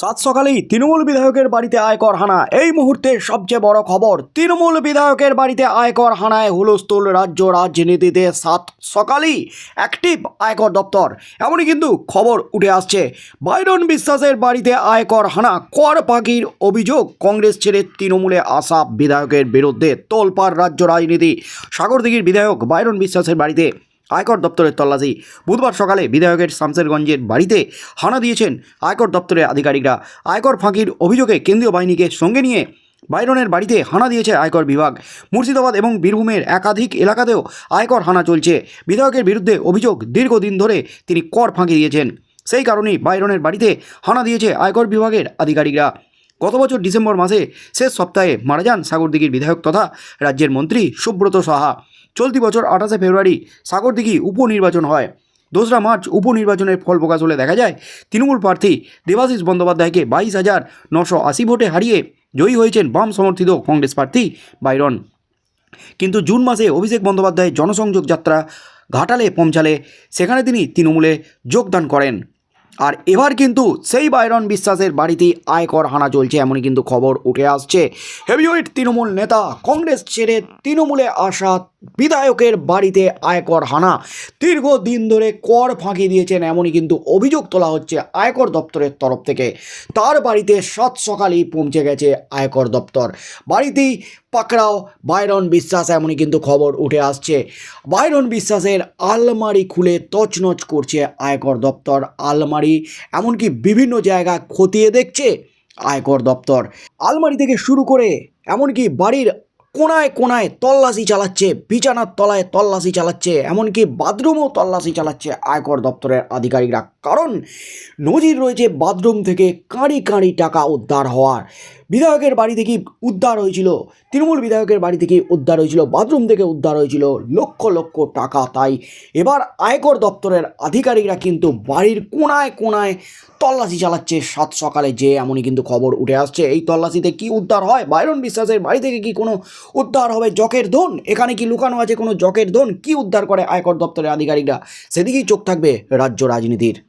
সাত সকালেই তৃণমূল বিধায়কের বাড়িতে আয়কর হানা। এই মুহূর্তে সবচেয়ে বড় খবর, তৃণমূল বিধায়কের বাড়িতে আয়কর হানায় হুলস্থুল রাজ্য রাজনীতিতে সাত সকালেই অ্যাক্টিভ আয়কর দপ্তর। এমনই কিন্তু খবর উঠে আসছে। বাইরন বিশ্বাসের বাড়িতে আয়কর হানা কর পাখির অভিযোগ কংগ্রেস ছেড়ে তৃণমূলে আসা বিধায়কের বিরুদ্ধে তোলপাড় রাজ্য রাজনীতি। সাগরদিঘির বিধায়ক বাইরন বিশ্বাসের বাড়িতে আয়কর দপ্তরের তল্লাশি। বুধবার সকালে বিধায়কের শামসেরগঞ্জের বাড়িতে হানা দিয়েছেন আয়কর দপ্তরের আধিকারিকরা। আয়কর ফাঁকির অভিযোগে কেন্দ্রীয় বাহিনীকে সঙ্গে নিয়ে বাইরনের বাড়িতে হানা দিয়েছে আয়কর বিভাগ। মুর্শিদাবাদ এবং বীরভূমের একাধিক এলাকাতেও আয়কর হানা চলছে। বিধায়কের বিরুদ্ধে অভিযোগ দীর্ঘদিন ধরে তিনি কর ফাঁকি দিয়েছেন। সেই কারণেই বাইরনের বাড়িতে হানা দিয়েছে আয়কর বিভাগের আধিকারিকরা। গত বছর ডিসেম্বর মাসে শেষ সপ্তাহে মারা যান সাগরদিঘির বিধায়ক তথা রাজ্যের মন্ত্রী সুব্রত সাহা। চলতি বছর আঠাশে ফেব্রুয়ারি সাগরদিঘি উপনির্বাচন হয়। দোসরা মার্চ উপনির্বাচনের ফল প্রকাশ হলে দেখা যায়, তৃণমূল প্রার্থী দেবাশিস বন্দ্যোপাধ্যায়কে বাইশ হাজার নশো আশি ভোটে হারিয়ে জয়ী হয়েছেন বাম সমর্থিত কংগ্রেস প্রার্থী বাইরন। কিন্তু জুন মাসে অভিষেক বন্দ্যোপাধ্যায় জনসংযোগ যাত্রা ঘাটালে পৌঁছালে সেখানে তিনি তৃণমূলে যোগদান করেন। আর এবার কিন্তু সেই বাইরন বিশ্বাসের বাড়িতেই আয়কর হানা চলছে, এমনই কিন্তু খবর উঠে আসছে। হেভিওয়েট তৃণমূল নেতা কংগ্রেস ছেড়ে তৃণমূলে আসা বিধায়কের বাড়িতে আয়কর হানা। দীর্ঘদিন ধরে কর ফাঁকি দিয়েছেন এমনই কিন্তু অভিযোগ তোলা হচ্ছে আয়কর দপ্তরের তরফ থেকে। তার বাড়িতে সাত সকালেই পৌঁছে গেছে আয়কর দপ্তর। বাড়িতেই পাকড়াও, বাইরন বিশ্বাস এমনই কিন্তু খবর উঠে আসছে। বাইরন বিশ্বাসের আলমারি খুলে তছনছ করছে আয়কর দপ্তর। আলমারি এমনকি বিভিন্ন জায়গা খতিয়ে দেখছে আয়কর দপ্তর। আলমারি থেকে শুরু করে এমনকি বাড়ির কোনায় কোনায় তল্লাশি চালাচ্ছে, বিছানার তলায় তল্লাশি চালাচ্ছে, এমনকি বাথরুমও তল্লাশি চালাচ্ছে আয়কর দপ্তরের আধিকারিকরা। কারণ নজির রয়েছে বাথরুম থেকে কাঁড়ি কাঁড়ি টাকা উদ্ধার হওয়ার। বিধায়কের বাড়ি থেকে উদ্ধার হয়েছিল, তৃণমূল বিধায়কের বাড়ি থেকে উদ্ধার হয়েছিল, বাথরুম থেকে উদ্ধার হয়েছিল লক্ষ লক্ষ টাকা। তাই এবার আয়কর দপ্তরের আধিকারিকরা কিন্তু বাড়ির কোনায় কোনায় তল্লাশি চালাচ্ছে সাত সকালে, যে এমনই কিন্তু খবর উঠে আসছে। এই তল্লাশিতে কি উদ্ধার হয়? বাইরন বিশ্বাসের বাড়ি থেকে কি কোনো উদ্ধার হবে? জকের ধন? এখানে কি লুকানো আছে কোনো জকের ধন? কি উদ্ধার করে আয়কর দপ্তরের আধিকারিকরা? সেদিকেই চোখ থাকবে রাজ্য রাজনীতির।